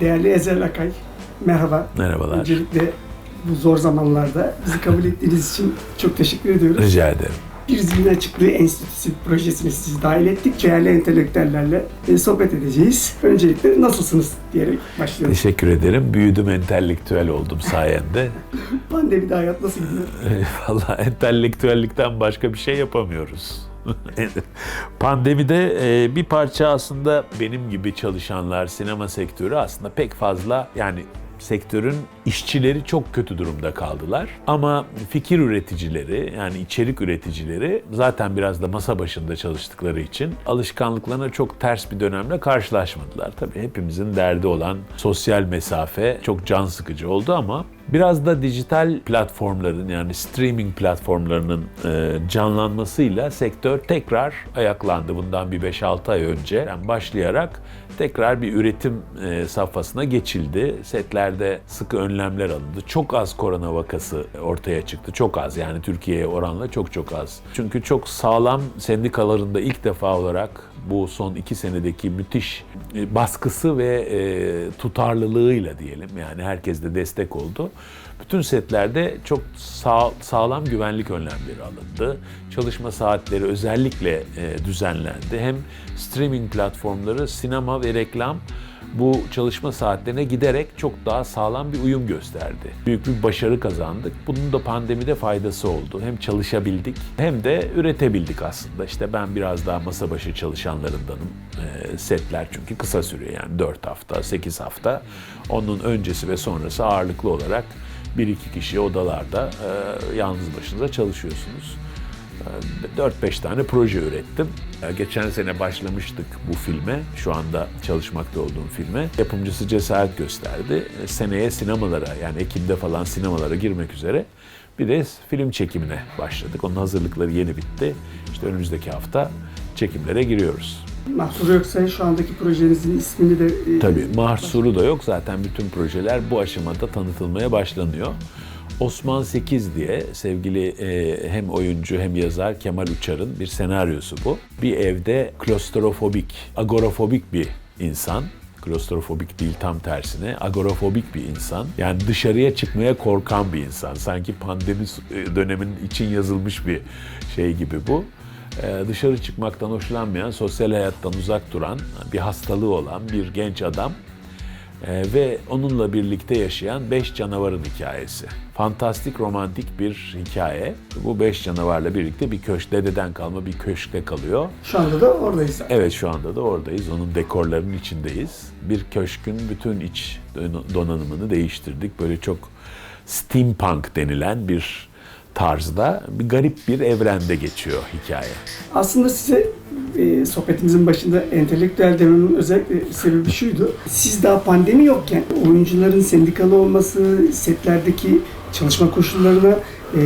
Değerli Ezel Akay, merhaba. Merhabalar. Öncelikle bu zor zamanlarda bizi kabul ettiğiniz için çok teşekkür ediyoruz. Rica ederim. Bir Zihin Açıklığı Enstitüsü projesine sizi dahil ettik. Değerli entelektüellerle e, sohbet edeceğiz. Öncelikle nasılsınız diyerek başlıyoruz. Teşekkür ederim. Büyüdüm, entelektüel oldum sayende. Pandemide hayat nasıl gidiyor? Vallahi entelektüellikten başka bir şey yapamıyoruz. Pandemide e, bir parça aslında benim gibi çalışanlar, sinema sektörü aslında pek fazla yani sektörün işçileri çok kötü durumda kaldılar. Ama fikir üreticileri yani içerik üreticileri zaten biraz da masa başında çalıştıkları için alışkanlıklarına çok ters bir dönemle karşılaşmadılar. Tabii hepimizin derdi olan sosyal mesafe çok can sıkıcı oldu ama Biraz da dijital platformların yani streaming platformlarının e, canlanmasıyla sektör tekrar ayaklandı. Bundan bir 5-6 ay önce başlayarak tekrar bir üretim e, safhasına geçildi. Setlerde sıkı önlemler alındı. Çok az korona vakası ortaya çıktı. Çok az yani Türkiye'ye oranla çok çok az. Çünkü çok sağlam sendikalarında ilk defa olarak bu son iki senedeki müthiş e, baskısı ve e, tutarlılığıyla diyelim yani herkes de destek oldu. Bütün setlerde çok sağ, sağlam güvenlik önlemleri alındı. Çalışma saatleri özellikle e, düzenlendi. Hem streaming platformları, sinema ve reklam bu çalışma saatlerine giderek çok daha sağlam bir uyum gösterdi. Büyük bir başarı kazandık. Bunun da pandemide faydası oldu. Hem çalışabildik hem de üretebildik aslında. İşte ben biraz daha masa başı çalışanlarındanım. E, setler çünkü kısa sürüyor yani 4 hafta, 8 hafta. Onun öncesi ve sonrası ağırlıklı olarak bir iki kişi odalarda e, yalnız başınıza çalışıyorsunuz. 4-5 tane proje ürettim. Geçen sene başlamıştık bu filme. Şu anda çalışmakta olduğum filme. Yapımcısı cesaret gösterdi. Seneye sinemalara yani Ekim'de falan sinemalara girmek üzere bir de film çekimine başladık. Onun hazırlıkları yeni bitti. İşte önümüzdeki hafta çekimlere giriyoruz. Mahsuru yoksa şu andaki projenizin ismini de... e, Tabii mahsuru da yok. Zaten bütün projeler bu aşamada tanıtılmaya başlanıyor. Osman 8 diye sevgili e, hem oyuncu hem yazar Kemal Uçar'ın bir senaryosu bu. Bir evde klostrofobik, agorafobik bir insan klostrofobik değil tam tersine agorafobik bir insan. Yani dışarıya çıkmaya korkan bir insan. Sanki pandemi e, döneminin için yazılmış bir şey gibi bu. Ee, dışarı çıkmaktan hoşlanmayan, sosyal hayattan uzak duran, bir hastalığı olan bir genç adam ee, ve onunla birlikte yaşayan beş canavarın hikayesi. Fantastik romantik bir hikaye. Bu beş canavarla birlikte bir köşk, dededen kalma bir köşkte kalıyor. Şu anda da oradayız. Evet şu anda da oradayız. Onun dekorlarının içindeyiz. Bir köşkün bütün iç donanımını değiştirdik. Böyle çok steampunk denilen bir tarzda bir garip bir evrende geçiyor hikaye. Aslında size e, sohbetimizin başında entelektüel dememin özellikle sebebi şuydu. Siz daha pandemi yokken oyuncuların sendikalı olması, setlerdeki çalışma koşullarına e,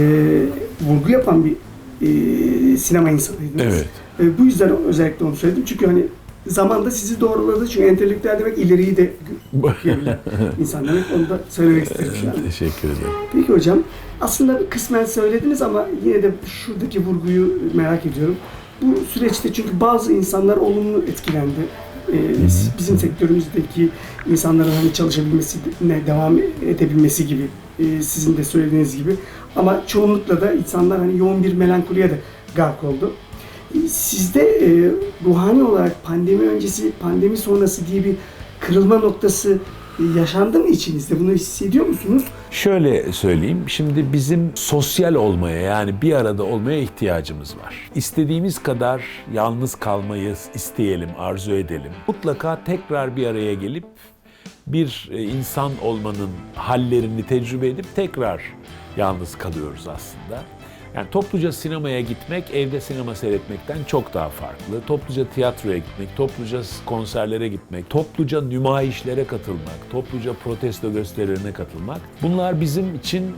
vurgu yapan bir e, sinema insanıydınız. Evet. E, bu yüzden özellikle onu söyledim. Çünkü hani zamanda sizi doğruladı. Çünkü entelektüel demek ileriyi de görebilen insan demek. Onu da söylemek istedim an. Teşekkür ederim. Peki hocam, aslında kısmen söylediniz ama yine de şuradaki vurguyu merak ediyorum. Bu süreçte çünkü bazı insanlar olumlu etkilendi. Ee, bizim sektörümüzdeki insanların hani çalışabilmesine devam edebilmesi gibi, e, sizin de söylediğiniz gibi. Ama çoğunlukla da insanlar hani yoğun bir melankoliye de gark oldu. E, Sizde e, ruhani olarak pandemi öncesi, pandemi sonrası diye bir kırılma noktası yaşandı mı içinizde? Bunu hissediyor musunuz? Şöyle söyleyeyim, şimdi bizim sosyal olmaya yani bir arada olmaya ihtiyacımız var. İstediğimiz kadar yalnız kalmayı isteyelim, arzu edelim. Mutlaka tekrar bir araya gelip bir e, insan olmanın hallerini tecrübe edip tekrar yalnız kalıyoruz aslında. Yani topluca sinemaya gitmek evde sinema seyretmekten çok daha farklı. Topluca tiyatroya gitmek, topluca konserlere gitmek, topluca nümayişlere katılmak, topluca protesto gösterilerine katılmak. Bunlar bizim için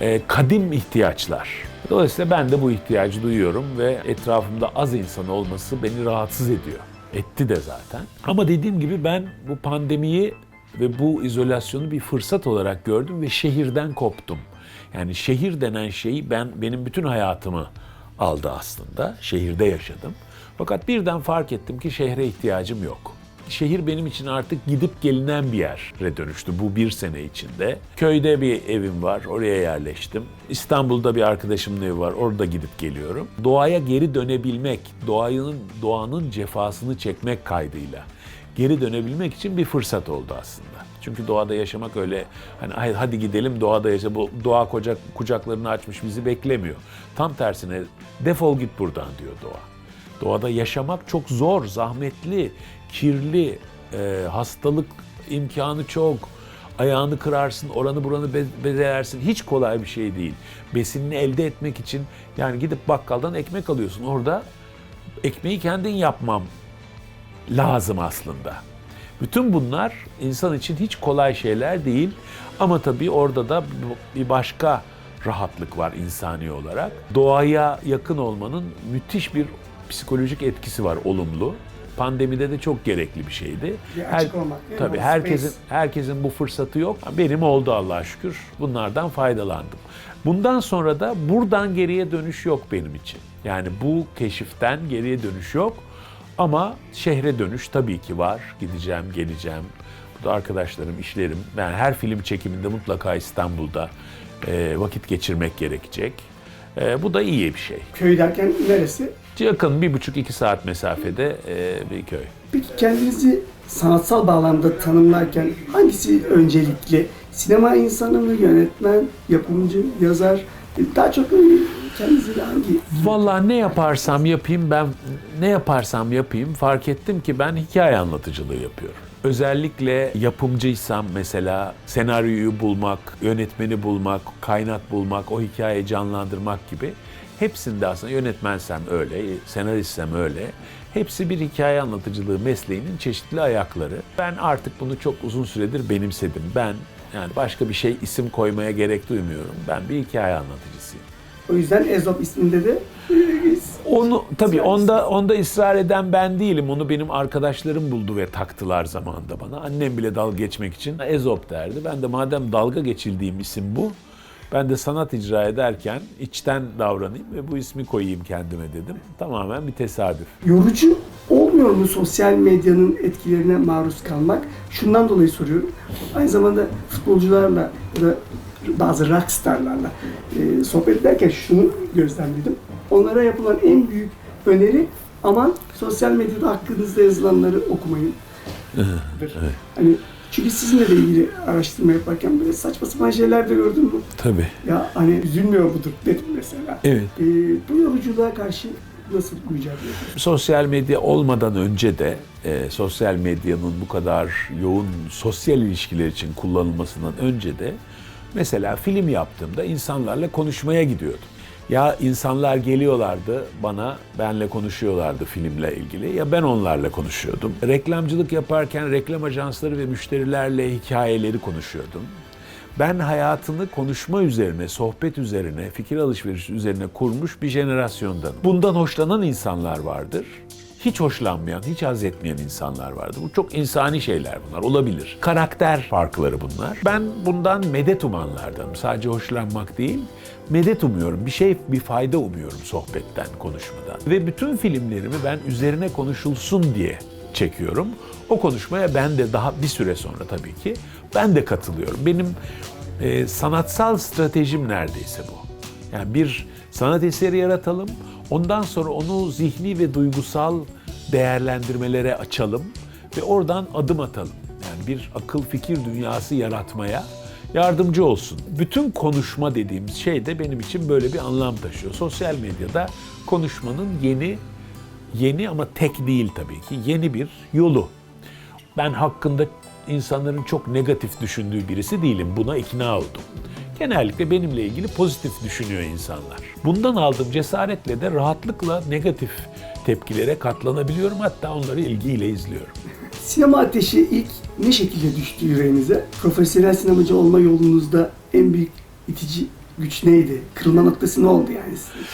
e, kadim ihtiyaçlar. Dolayısıyla ben de bu ihtiyacı duyuyorum ve etrafımda az insan olması beni rahatsız ediyor. Etti de zaten. Ama dediğim gibi ben bu pandemiyi ve bu izolasyonu bir fırsat olarak gördüm ve şehirden koptum. Yani şehir denen şeyi ben benim bütün hayatımı aldı aslında. Şehirde yaşadım. Fakat birden fark ettim ki şehre ihtiyacım yok. Şehir benim için artık gidip gelinen bir yere dönüştü bu bir sene içinde. Köyde bir evim var, oraya yerleştim. İstanbul'da bir arkadaşımın evi var, orada gidip geliyorum. Doğaya geri dönebilmek, doğanın, doğanın cefasını çekmek kaydıyla geri dönebilmek için bir fırsat oldu aslında. Çünkü doğada yaşamak öyle hani "Ay, hadi gidelim doğada yaşa bu doğa kucak, kucaklarını açmış bizi beklemiyor. Tam tersine defol git buradan diyor doğa. Doğada yaşamak çok zor, zahmetli, kirli, e, hastalık imkanı çok. Ayağını kırarsın, oranı buranı be- bezelersin. Hiç kolay bir şey değil. Besinini elde etmek için yani gidip bakkaldan ekmek alıyorsun. Orada ekmeği kendin yapmam lazım aslında. Bütün bunlar insan için hiç kolay şeyler değil. Ama tabii orada da bir başka rahatlık var insani olarak. Doğaya yakın olmanın müthiş bir psikolojik etkisi var olumlu. Pandemide de çok gerekli bir şeydi. Bir açık olmak? Tabii herkesin space. herkesin bu fırsatı yok. Benim oldu Allah'a şükür. Bunlardan faydalandım. Bundan sonra da buradan geriye dönüş yok benim için. Yani bu keşiften geriye dönüş yok. Ama şehre dönüş tabii ki var. Gideceğim, geleceğim. Bu da arkadaşlarım, işlerim. Ben her film çekiminde mutlaka İstanbul'da e, vakit geçirmek gerekecek. E, bu da iyi bir şey. Köy derken neresi? Yakın bir buçuk iki saat mesafede e, bir köy. Peki kendinizi sanatsal bağlamda tanımlarken hangisi öncelikli? Sinema insanı mı, yönetmen, yapımcı, yazar? Daha çok? Vallahi ne yaparsam yapayım ben ne yaparsam yapayım fark ettim ki ben hikaye anlatıcılığı yapıyorum. Özellikle yapımcıysam mesela senaryoyu bulmak, yönetmeni bulmak, kaynak bulmak, o hikayeyi canlandırmak gibi hepsinde aslında yönetmensem öyle, senaristsem öyle. Hepsi bir hikaye anlatıcılığı mesleğinin çeşitli ayakları. Ben artık bunu çok uzun süredir benimsedim. Ben yani başka bir şey isim koymaya gerek duymuyorum. Ben bir hikaye anlatıcısıyım. O yüzden Ezop isminde de Onu tabii onda onda ısrar eden ben değilim. Onu benim arkadaşlarım buldu ve taktılar zamanında bana. Annem bile dalga geçmek için Ezop derdi. Ben de madem dalga geçildiğim isim bu, ben de sanat icra ederken içten davranayım ve bu ismi koyayım kendime dedim. Tamamen bir tesadüf. yorucu olmuyor mu sosyal medyanın etkilerine maruz kalmak? Şundan dolayı soruyorum. Aynı zamanda futbolcularla ya da bazı rockstarlarla e, sohbet ederken şunu gözlemledim. Onlara yapılan en büyük öneri aman sosyal medyada hakkınızda yazılanları okumayın. Hani çünkü sizinle de ilgili araştırma yaparken böyle saçma sapan şeyler de gördüm mü? Tabii. Ya hani üzülmüyor mudur dedim mesela. Evet. E, bu yoruculuğa karşı nasıl mücadele? Sosyal medya olmadan önce de e, sosyal medyanın bu kadar yoğun sosyal ilişkiler için kullanılmasından önce de mesela film yaptığımda insanlarla konuşmaya gidiyordum. Ya insanlar geliyorlardı bana, benle konuşuyorlardı filmle ilgili ya ben onlarla konuşuyordum. Reklamcılık yaparken reklam ajansları ve müşterilerle hikayeleri konuşuyordum. Ben hayatını konuşma üzerine, sohbet üzerine, fikir alışverişi üzerine kurmuş bir jenerasyondan. Bundan hoşlanan insanlar vardır. Hiç hoşlanmayan, hiç haz etmeyen insanlar vardır. Bu çok insani şeyler bunlar, olabilir. Karakter farkları bunlar. Ben bundan medet umanlardanım. Sadece hoşlanmak değil, medet umuyorum. Bir şey, bir fayda umuyorum sohbetten, konuşmadan. Ve bütün filmlerimi ben üzerine konuşulsun diye çekiyorum. O konuşmaya ben de daha bir süre sonra tabii ki ben de katılıyorum. Benim e, sanatsal stratejim neredeyse bu. Yani bir sanat eseri yaratalım, ondan sonra onu zihni ve duygusal değerlendirmelere açalım ve oradan adım atalım. Yani bir akıl fikir dünyası yaratmaya yardımcı olsun. Bütün konuşma dediğimiz şey de benim için böyle bir anlam taşıyor. Sosyal medyada konuşmanın yeni yeni ama tek değil tabii ki yeni bir yolu. Ben hakkında insanların çok negatif düşündüğü birisi değilim. Buna ikna oldum. Genellikle benimle ilgili pozitif düşünüyor insanlar. Bundan aldığım cesaretle de rahatlıkla negatif tepkilere katlanabiliyorum. Hatta onları ilgiyle izliyorum. Sinema ateşi ilk ne şekilde düştü yüreğinize? Profesyonel sinemacı olma yolunuzda en büyük itici güç neydi? Kırılma noktası ne oldu yani sizin?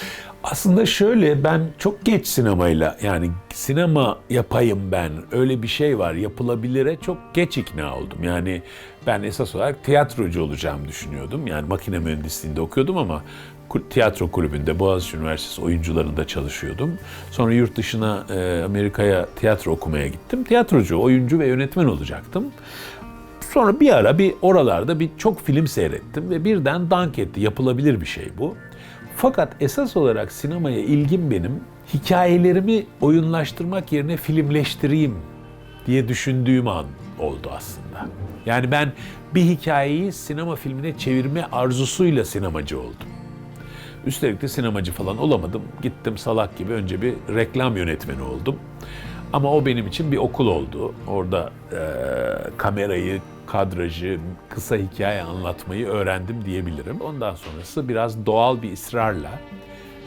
Aslında şöyle ben çok geç sinemayla yani sinema yapayım ben öyle bir şey var yapılabilire çok geç ikna oldum. Yani ben esas olarak tiyatrocu olacağımı düşünüyordum. Yani makine mühendisliğinde okuyordum ama tiyatro kulübünde Boğaziçi Üniversitesi oyuncularında çalışıyordum. Sonra yurt dışına e, Amerika'ya tiyatro okumaya gittim. Tiyatrocu, oyuncu ve yönetmen olacaktım. Sonra bir ara bir oralarda bir çok film seyrettim ve birden dank etti. Yapılabilir bir şey bu. Fakat esas olarak sinemaya ilgim benim hikayelerimi oyunlaştırmak yerine filmleştireyim diye düşündüğüm an oldu aslında. Yani ben bir hikayeyi sinema filmine çevirme arzusuyla sinemacı oldum. Üstelik de sinemacı falan olamadım. Gittim salak gibi önce bir reklam yönetmeni oldum. Ama o benim için bir okul oldu. Orada eee, kamerayı, kadrajı, kısa hikaye anlatmayı öğrendim diyebilirim. Ondan sonrası biraz doğal bir ısrarla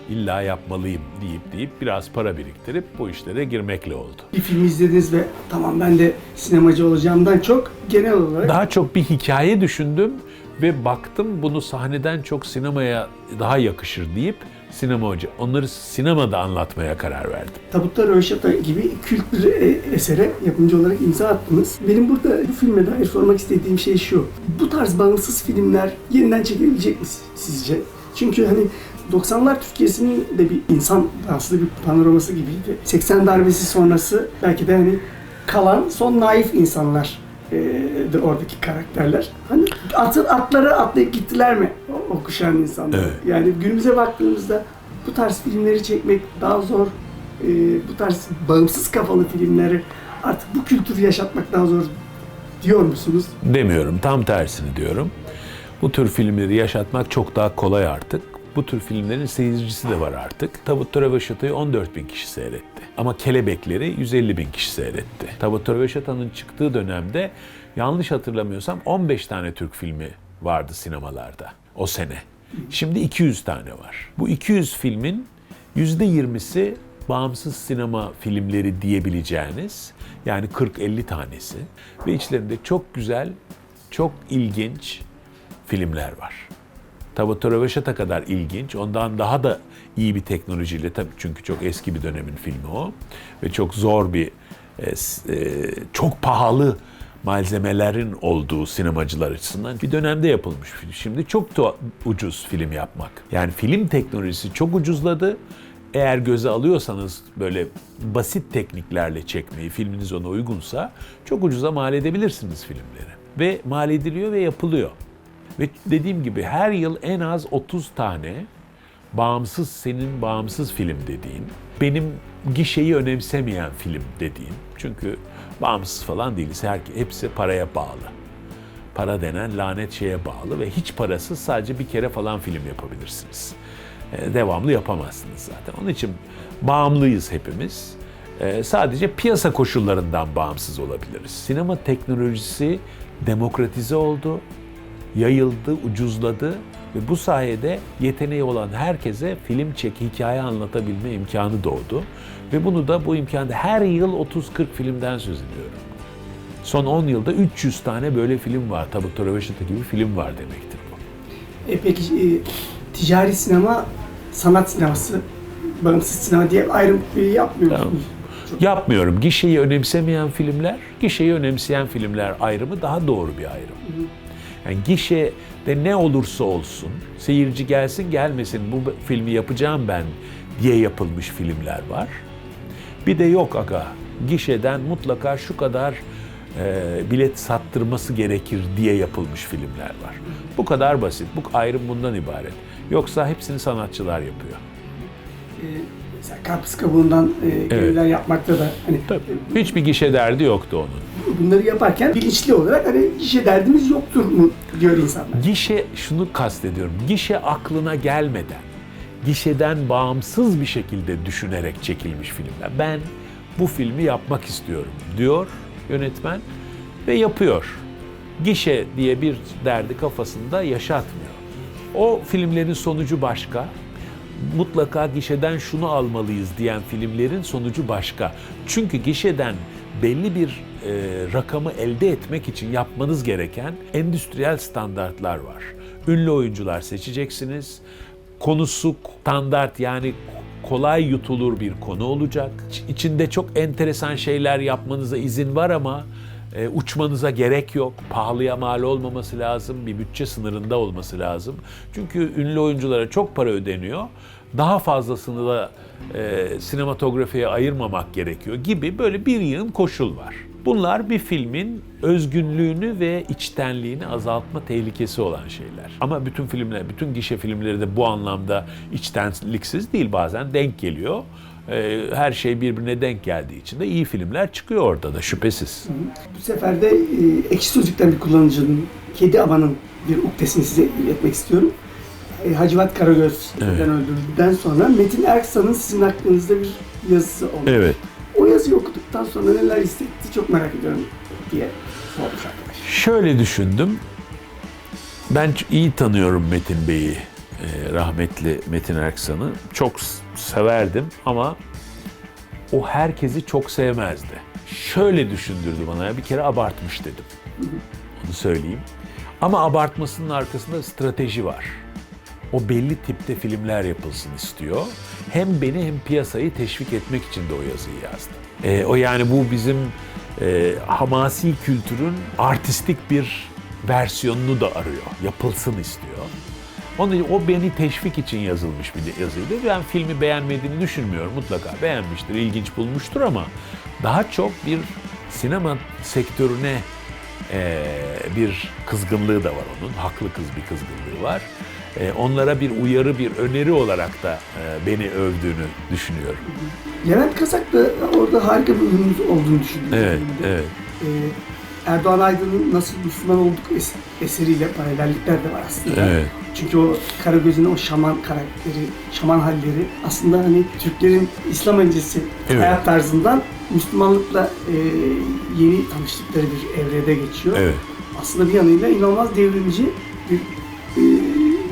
illa yapmalıyım deyip deyip biraz para biriktirip bu işlere girmekle oldu. Bir film izlediniz ve tamam ben de sinemacı olacağımdan çok genel olarak Daha çok bir hikaye düşündüm ve baktım bunu sahneden çok sinemaya daha yakışır deyip sinema hoca onları sinemada anlatmaya karar verdim. Tabutta Röveşata gibi kült bir e- esere yapımcı olarak imza attınız. Benim burada bu filme dair sormak istediğim şey şu. Bu tarz bağımsız filmler yeniden çekilebilecek mi sizce? Çünkü hani 90'lar Türkiye'sinin de bir insan aslında bir panoraması gibiydi. 80 darbesi sonrası belki de hani kalan son naif insanlar de oradaki karakterler. Hani atı, atları atlayıp gittiler mi o, o kuşağın insanları? Evet. Yani günümüze baktığımızda bu tarz filmleri çekmek daha zor. E, bu tarz bağımsız kafalı filmleri artık bu kültürü yaşatmak daha zor diyor musunuz? Demiyorum, tam tersini diyorum. Bu tür filmleri yaşatmak çok daha kolay artık. Bu tür filmlerin seyircisi de var artık. Tabutta Röveşata'yı 14 bin kişi seyretti. Ama Kelebekleri 150 bin kişi seyretti. Tabutta Röveşata'nın çıktığı dönemde yanlış hatırlamıyorsam 15 tane Türk filmi vardı sinemalarda o sene. Şimdi 200 tane var. Bu 200 filmin %20'si bağımsız sinema filmleri diyebileceğiniz yani 40-50 tanesi ve içlerinde çok güzel, çok ilginç filmler var. Tabutta Röveşata kadar ilginç, ondan daha da iyi bir teknolojiyle tabii çünkü çok eski bir dönemin filmi o ve çok zor bir, e, e, çok pahalı malzemelerin olduğu sinemacılar açısından bir dönemde yapılmış film. Şimdi çok da ucuz film yapmak. Yani film teknolojisi çok ucuzladı. Eğer göze alıyorsanız böyle basit tekniklerle çekmeyi, filminiz ona uygunsa çok ucuza mal edebilirsiniz filmleri. Ve mal ediliyor ve yapılıyor. Ve dediğim gibi her yıl en az 30 tane bağımsız senin bağımsız film dediğin, benim gişeyi önemsemeyen film dediğim. Çünkü bağımsız falan değiliz. Her, hepsi paraya bağlı. Para denen lanet şeye bağlı ve hiç parasız sadece bir kere falan film yapabilirsiniz. Ee, devamlı yapamazsınız zaten. Onun için bağımlıyız hepimiz. Ee, sadece piyasa koşullarından bağımsız olabiliriz. Sinema teknolojisi demokratize oldu yayıldı, ucuzladı ve bu sayede yeteneği olan herkese film çek, hikaye anlatabilme imkanı doğdu. Ve bunu da bu imkanda her yıl 30-40 filmden söz ediyorum. Son 10 yılda 300 tane böyle film var. Tabutta Röveşata gibi film var demektir bu. E peki e, ticari sinema, sanat sineması, bağımsız sinema diye ayrım yapmıyor Tamam. musunuz? Yapmıyorum. Gişeyi önemsemeyen filmler, gişeyi önemseyen filmler ayrımı daha doğru bir ayrım. Yani gişede ne olursa olsun, seyirci gelsin gelmesin bu filmi yapacağım ben diye yapılmış filmler var. Bir de yok aga, gişeden mutlaka şu kadar e, bilet sattırması gerekir diye yapılmış filmler var. Bu kadar basit, bu ayrım bundan ibaret. Yoksa hepsini sanatçılar yapıyor. E, mesela karpuz kabuğundan e, görevler yapmakta da hani Tabii. Hiçbir gişe derdi yoktu onun. Bunları yaparken bilinçli olarak hani işe derdimiz yoktur mu diyor insanlar. Gişe şunu kastediyorum. Gişe aklına gelmeden, gişeden bağımsız bir şekilde düşünerek çekilmiş filmler. Ben bu filmi yapmak istiyorum diyor yönetmen ve yapıyor. Gişe diye bir derdi kafasında yaşatmıyor. O filmlerin sonucu başka. Mutlaka gişeden şunu almalıyız diyen filmlerin sonucu başka. Çünkü gişeden belli bir e, rakamı elde etmek için yapmanız gereken endüstriyel standartlar var. Ünlü oyuncular seçeceksiniz. Konusu standart yani kolay yutulur bir konu olacak. İç- İçinde çok enteresan şeyler yapmanıza izin var ama e, uçmanıza gerek yok. Pahalıya mal olmaması lazım. Bir bütçe sınırında olması lazım. Çünkü ünlü oyunculara çok para ödeniyor. Daha fazlasını da e, sinematografiye ayırmamak gerekiyor gibi böyle bir yığın koşul var. Bunlar bir filmin özgünlüğünü ve içtenliğini azaltma tehlikesi olan şeyler. Ama bütün filmler, bütün gişe filmleri de bu anlamda içtenliksiz değil. Bazen denk geliyor. Ee, Her şey birbirine denk geldiği için de iyi filmler çıkıyor orada da şüphesiz. Bu sefer de e, ekşi sözlükten bir kullanıcının, kedi amanın bir uktesini size iletmek istiyorum. E, Hacivat Karagöz'den Evet. öldürüldükten sonra Metin Erksan'ın sizin hakkınızda bir yazısı oldu. Evet. O yazıyı okuduktan sonra neler hissetti çok merak ediyorum diye sormuş arkadaş. Şöyle düşündüm. Ben iyi tanıyorum Metin Bey'i, e, rahmetli Metin Erksan'ı. Çok severdim ama o herkesi çok sevmezdi. Şöyle düşündürdü bana, bir kere abartmış dedim. Onu söyleyeyim. Ama abartmasının arkasında strateji var. O belli tipte filmler yapılsın istiyor. Hem beni hem piyasayı teşvik etmek için de o yazıyı yazdı. Ee, o yani bu bizim e, hamasi kültürün artistik bir versiyonunu da arıyor. Yapılsın istiyor. Onu, o beni teşvik için yazılmış bir yazıydı. Ben filmi beğenmediğini düşünmüyorum. Mutlaka beğenmiştir, ilginç bulmuştur ama daha çok bir sinema sektörüne ee, bir kızgınlığı da var onun. Haklı kız bir kızgınlığı var. Ee, onlara bir uyarı, bir öneri olarak da e, beni övdüğünü düşünüyorum. Levent Kazak da orada harika bir ürünümüz olduğunu düşünüyorum. Evet, evet. Ee, Erdoğan Aydın'ın Nasıl Müslüman Olduk es- eseriyle paralellikler de var aslında. Evet. Çünkü o Karagöz'ün o şaman karakteri, şaman halleri aslında hani Türklerin İslam öncesi Evet. hayat tarzından Müslümanlıkla e, yeni tanıştıkları bir evrede geçiyor. Evet. Aslında bir yanıyla inanılmaz devrimci bir e,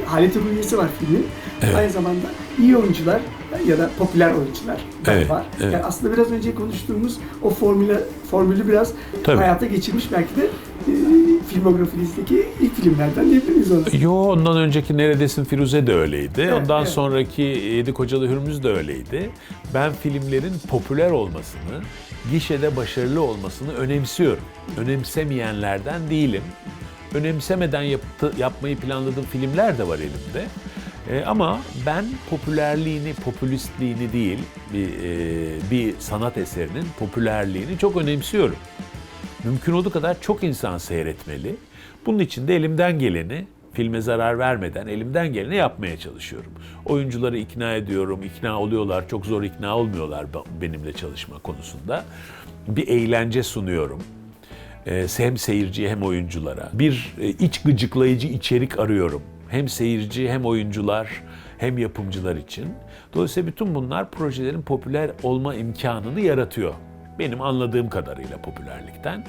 haleti ruhiyesi var filmin. Evet. Aynı zamanda iyi oyuncular ya da popüler oyuncular da Evet, var. evet. Yani aslında biraz önce konuştuğumuz o formülü, formülü biraz Tabii. hayata geçirmiş belki de e, filmografinizdeki ilk filmlerden diyebiliriz ona. Yo ondan önceki Neredesin Firuze de öyleydi. Evet, ondan evet. sonraki Yedi Kocalı Hürmüz de öyleydi. Ben filmlerin popüler olmasını, gişede başarılı olmasını önemsiyorum. Önemsemeyenlerden değilim. Önemsemeden yaptı, yapmayı planladığım filmler de var elimde. E, ama ben popülerliğini, popülistliğini değil, bir, e, bir sanat eserinin popülerliğini çok önemsiyorum. Mümkün olduğu kadar çok insan seyretmeli. Bunun için de elimden geleni filme zarar vermeden elimden geleni yapmaya çalışıyorum. Oyuncuları ikna ediyorum, ikna oluyorlar, çok zor ikna olmuyorlar be- benimle çalışma konusunda. Bir eğlence sunuyorum. Ee, hem seyirciye hem oyunculara. Bir e, iç gıcıklayıcı içerik arıyorum. Hem seyirci hem oyuncular hem yapımcılar için. Dolayısıyla bütün bunlar projelerin popüler olma imkanını yaratıyor. Benim anladığım kadarıyla popülerlikten.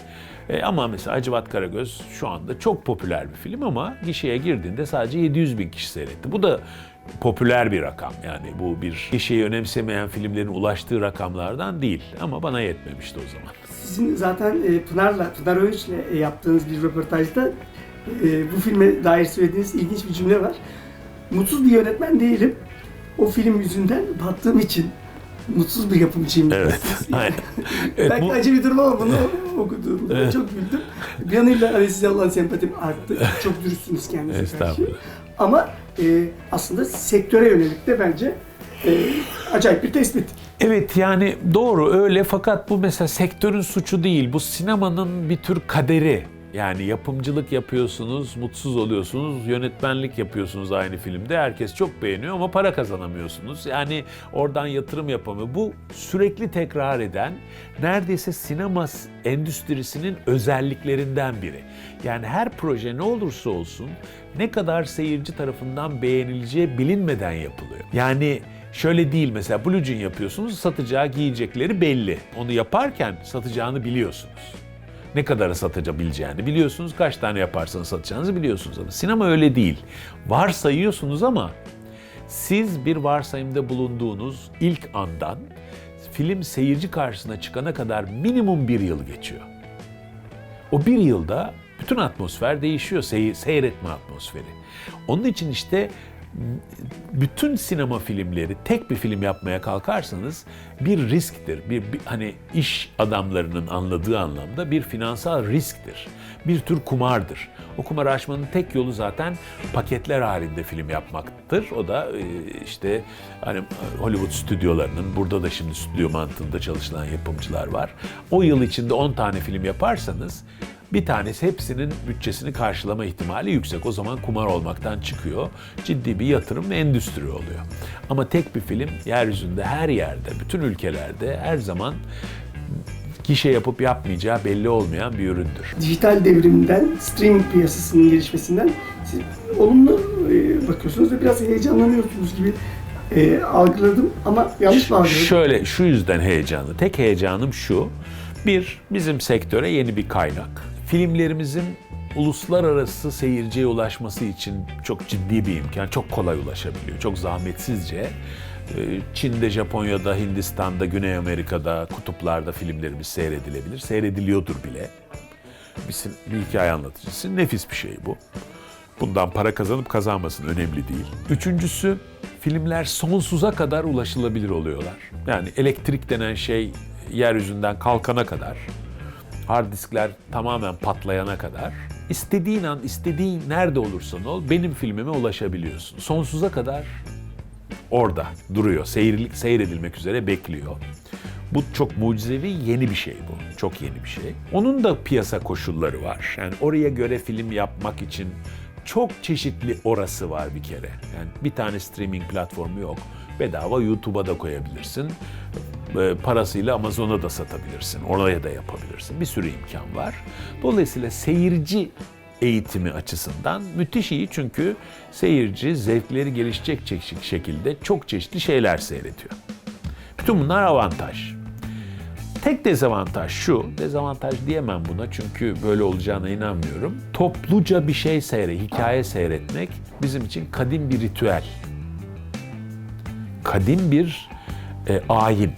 E, ama mesela Acıvat Karagöz şu anda çok popüler bir film ama gişeye girdiğinde sadece 700 bin kişi seyretti. Bu da popüler bir rakam. Yani bu bir gişeyi önemsemeyen filmlerin ulaştığı rakamlardan değil. Ama bana yetmemişti o zaman. Sizin zaten e, Pınar'la, Pınar Öğünç'le e, yaptığınız bir röportajda e, bu filme dair söylediğiniz ilginç bir cümle var. Mutsuz bir yönetmen değilim. O film yüzünden battığım için mutsuz bir yapımcıyım. Evet. Aynen. Evet, Belki bu- acı bir durum ama bunu okuduğumda çok güldüm. Bir yanıyla hani size olan sempatim arttı. Çok dürüstsünüz kendinize karşı. Estağfurullah. Ama e, aslında sektöre yönelik de bence e, acayip bir tespit. Evet yani doğru öyle fakat bu mesela sektörün suçu değil. Bu sinemanın bir tür kaderi. Yani yapımcılık yapıyorsunuz, mutsuz oluyorsunuz, yönetmenlik yapıyorsunuz aynı filmde. Herkes çok beğeniyor ama para kazanamıyorsunuz. Yani oradan yatırım yapamıyor. Bu sürekli tekrar eden neredeyse sinema endüstrisinin özelliklerinden biri. Yani her proje ne olursa olsun ne kadar seyirci tarafından beğenileceği bilinmeden yapılıyor. Yani Şöyle değil mesela Blue Jean yapıyorsunuz, satacağı giyecekleri belli. Onu yaparken satacağını biliyorsunuz. Ne kadara satabileceğini biliyorsunuz, kaç tane yaparsanız satacağınızı biliyorsunuz. Ama sinema öyle değil. Varsayıyorsunuz ama siz bir varsayımda bulunduğunuz ilk andan film seyirci karşısına çıkana kadar minimum bir yıl geçiyor. O bir yılda bütün atmosfer değişiyor, sey- seyretme atmosferi. Onun için işte bütün sinema filmleri tek bir film yapmaya kalkarsanız bir risktir. Bir, bir hani iş adamlarının anladığı anlamda bir finansal risktir. Bir tür kumardır. O kumarı aşmanın tek yolu zaten paketler halinde film yapmaktır. O da e, işte hani Hollywood stüdyolarının burada da şimdi stüdyo mantığında çalışılan yapımcılar var. O yıl içinde 10 tane film yaparsanız bir tanesi hepsinin bütçesini karşılama ihtimali yüksek. O zaman kumar olmaktan çıkıyor. Ciddi bir yatırım ve endüstri oluyor. Ama tek bir film yeryüzünde her yerde, bütün ülkelerde her zaman gişe yapıp yapmayacağı belli olmayan bir üründür. Dijital devrimden, streaming piyasasının gelişmesinden siz olumlu e, bakıyorsunuz ve biraz heyecanlanıyorsunuz gibi e, algıladım ama yanlış mı algıladım? Şöyle şu yüzden heyecanlı. Tek heyecanım şu. Bir, bizim sektöre yeni bir kaynak. Filmlerimizin uluslararası seyirciye ulaşması için çok ciddi bir imkan. Çok kolay ulaşabiliyor. Çok zahmetsizce. Ee, Çin'de, Japonya'da, Hindistan'da, Güney Amerika'da, kutuplarda filmlerimiz seyredilebilir. Seyrediliyordur bile. Bir, bir hikaye anlatıcısı. Nefis bir şey bu. Bundan para kazanıp kazanmasın önemli değil. Üçüncüsü filmler sonsuza kadar ulaşılabilir oluyorlar. Yani elektrik denen şey yeryüzünden kalkana kadar, hard diskler tamamen patlayana kadar istediğin an, istediğin nerede olursan ol benim filmime ulaşabiliyorsun. Sonsuza kadar orada duruyor. Seyirlik, seyredilmek üzere bekliyor. Bu çok mucizevi yeni bir şey bu. Çok yeni bir şey. Onun da piyasa koşulları var. Yani oraya göre film yapmak için çok çeşitli orası var bir kere. Yani bir tane streaming platformu yok. Bedava YouTube'a da koyabilirsin. E, Parasıyla Amazon'a da satabilirsin. Oraya da yapabilirsin. Bir sürü imkan var. Dolayısıyla seyirci eğitimi açısından müthiş iyi çünkü seyirci zevkleri gelişecek şekilde çok çeşitli şeyler seyrediyor. Bütün bunlar avantaj. Tek dezavantaj şu, dezavantaj diyemem buna çünkü böyle olacağına inanmıyorum. Topluca bir şey seyre, hikaye seyretmek bizim için kadim bir ritüel. Kadim bir e, ayin.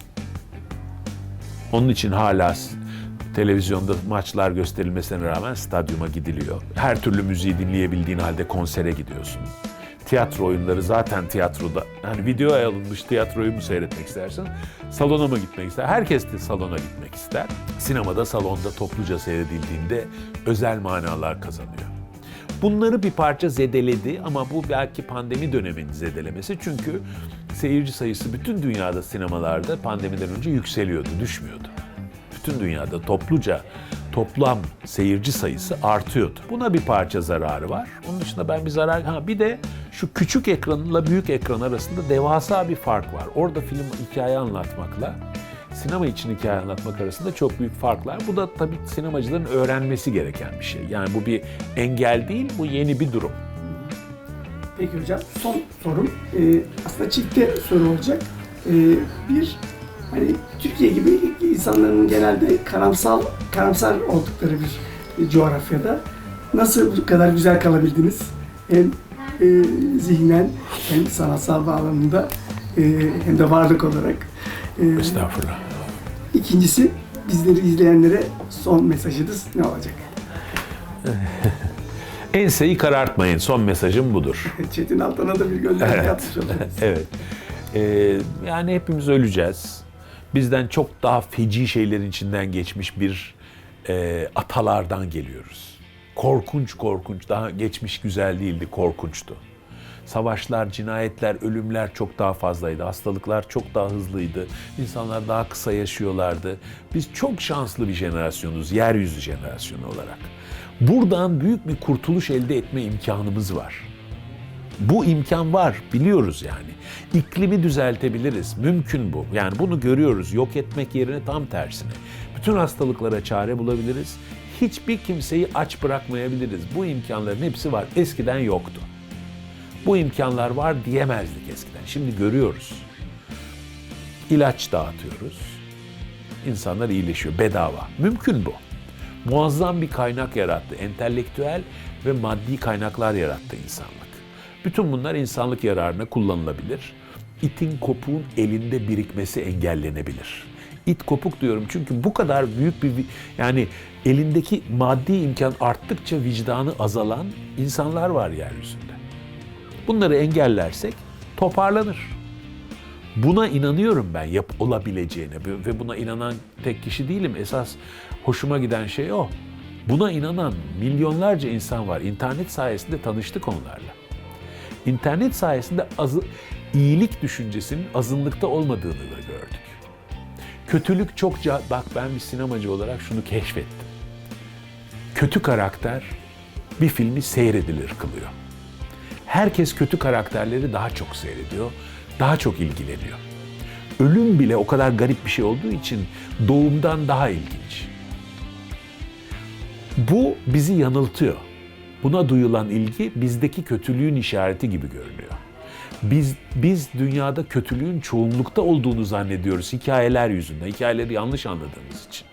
Onun için hala televizyonda maçlar gösterilmesine rağmen stadyuma gidiliyor. Her türlü müziği dinleyebildiğin halde konsere gidiyorsun. Tiyatro oyunları zaten tiyatroda. Yani videoya alınmış tiyatroyu mu seyretmek istersin? Salona mı gitmek ister? Herkes de salona gitmek ister. Sinemada salonda topluca seyredildiğinde özel manalar kazanıyor. Bunları bir parça zedeledi ama bu belki pandemi döneminin zedelemesi. Çünkü seyirci sayısı bütün dünyada sinemalarda pandemiden önce yükseliyordu, düşmüyordu. Bütün dünyada topluca toplam seyirci sayısı artıyordu. Buna bir parça zararı var. Onun dışında ben bir zarar... Ha bir de şu küçük ekranla büyük ekran arasında devasa bir fark var. Orada film hikaye anlatmakla sinema için hikaye anlatmak arasında çok büyük farklar. Bu da tabii sinemacıların öğrenmesi gereken bir şey. Yani bu bir engel değil, bu yeni bir durum. Peki hocam son sorum e, aslında çifte soru olacak. E, bir hani Türkiye gibi insanların genelde karamsal karamsar oldukları bir coğrafyada nasıl bu kadar güzel kalabildiniz? Hem e, zihnen hem sanatsal bağlamında e, hem de varlık olarak. E, Estağfurullah. ikincisi bizleri izleyenlere son mesajınız ne olacak? Enseyi karartmayın. Son mesajım budur. Çetin Altan'a da bir gönderme Evet. yapmış oldunuz. evet. Ee, yani hepimiz öleceğiz. Bizden çok daha feci şeylerin içinden geçmiş bir e, atalardan geliyoruz. Korkunç korkunç. Daha geçmiş güzel değildi, korkunçtu. Savaşlar, cinayetler, ölümler çok daha fazlaydı. Hastalıklar çok daha hızlıydı. İnsanlar daha kısa yaşıyorlardı. Biz çok şanslı bir jenerasyonuz, yeryüzü jenerasyonu olarak. Buradan büyük bir kurtuluş elde etme imkanımız var. Bu imkan var, biliyoruz yani. İklimi düzeltebiliriz, mümkün bu. Yani bunu görüyoruz, yok etmek yerine tam tersine. Bütün hastalıklara çare bulabiliriz. Hiçbir kimseyi aç bırakmayabiliriz. Bu imkanların hepsi var. Eskiden yoktu. Bu imkanlar var diyemezdik eskiden. Şimdi görüyoruz. İlaç dağıtıyoruz. İnsanlar iyileşiyor bedava. Mümkün bu. Muazzam bir kaynak yarattı. Entelektüel ve maddi kaynaklar yarattı insanlık. Bütün bunlar insanlık yararına kullanılabilir. İtin kopuğun elinde birikmesi engellenebilir. İt kopuk diyorum çünkü bu kadar büyük bir yani elindeki maddi imkan arttıkça vicdanı azalan insanlar var yeryüzünde. Bunları engellersek toparlanır. Buna inanıyorum ben yap olabileceğine ve- buna inanan tek kişi değilim. Esas hoşuma giden şey o. Buna inanan milyonlarca insan var. İnternet sayesinde tanıştık onlarla. İnternet sayesinde azı, iyilik düşüncesinin azınlıkta olmadığını da gördük. Kötülük çokça, bak ben bir sinemacı olarak şunu keşfettim. Kötü karakter bir filmi seyredilir kılıyor. Herkes kötü karakterleri daha çok seyrediyor, daha çok ilgileniyor. Ölüm bile o kadar garip bir şey olduğu için doğumdan daha ilginç. Bu bizi yanıltıyor. Buna duyulan ilgi bizdeki kötülüğün işareti gibi görünüyor. Biz biz dünyada kötülüğün çoğunlukta olduğunu zannediyoruz hikayeler yüzünden, hikayeleri yanlış anladığımız için.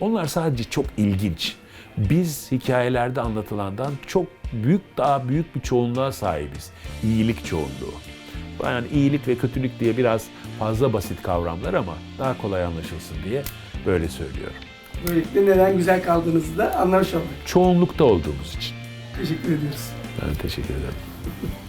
Onlar sadece çok ilginç. Biz hikayelerde anlatılandan çok büyük daha büyük bir çoğunluğa sahibiz. İyilik çoğunluğu. Yani iyilik ve kötülük diye biraz fazla basit kavramlar ama daha kolay anlaşılsın diye böyle söylüyorum. Böylelikle neden güzel kaldığınızı da anlamış olduk. Çoğunlukta olduğumuz için. Teşekkür ediyoruz. Ben teşekkür ederim.